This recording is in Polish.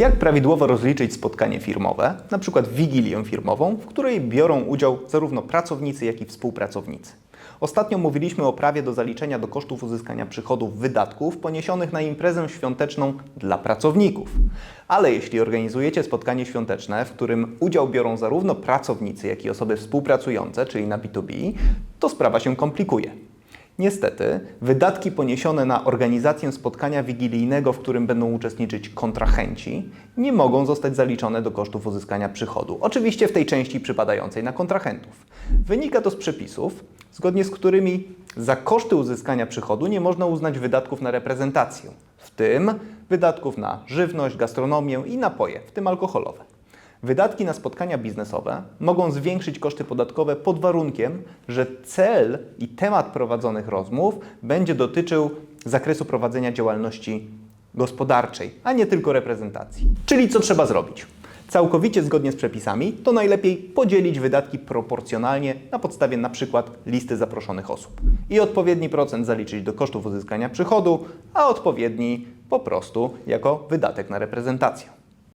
Jak prawidłowo rozliczyć spotkanie firmowe, przykład wigilię firmową, w której biorą udział zarówno pracownicy, jak i współpracownicy? Ostatnio mówiliśmy o prawie do zaliczenia do kosztów uzyskania przychodów wydatków poniesionych na imprezę świąteczną dla pracowników. Ale jeśli organizujecie spotkanie świąteczne, w którym udział biorą zarówno pracownicy, jak i osoby współpracujące, czyli na B2B, to sprawa się komplikuje. Niestety, wydatki poniesione na organizację spotkania wigilijnego, w którym będą uczestniczyć kontrahenci, nie mogą zostać zaliczone do kosztów uzyskania przychodu. Oczywiście w tej części przypadającej na kontrahentów. Wynika to z przepisów, zgodnie z którymi za koszty uzyskania przychodu nie można uznać wydatków na reprezentację, w tym wydatków na żywność, gastronomię i napoje, w tym alkoholowe. Wydatki na spotkania biznesowe mogą zwiększyć koszty podatkowe pod warunkiem, że cel i temat prowadzonych rozmów będzie dotyczył zakresu prowadzenia działalności gospodarczej, a nie tylko reprezentacji. Czyli co trzeba zrobić? Całkowicie zgodnie z przepisami, to najlepiej podzielić wydatki proporcjonalnie na podstawie przykład listy zaproszonych osób i odpowiedni procent zaliczyć do kosztów uzyskania przychodu, a odpowiedni po prostu jako wydatek na reprezentację.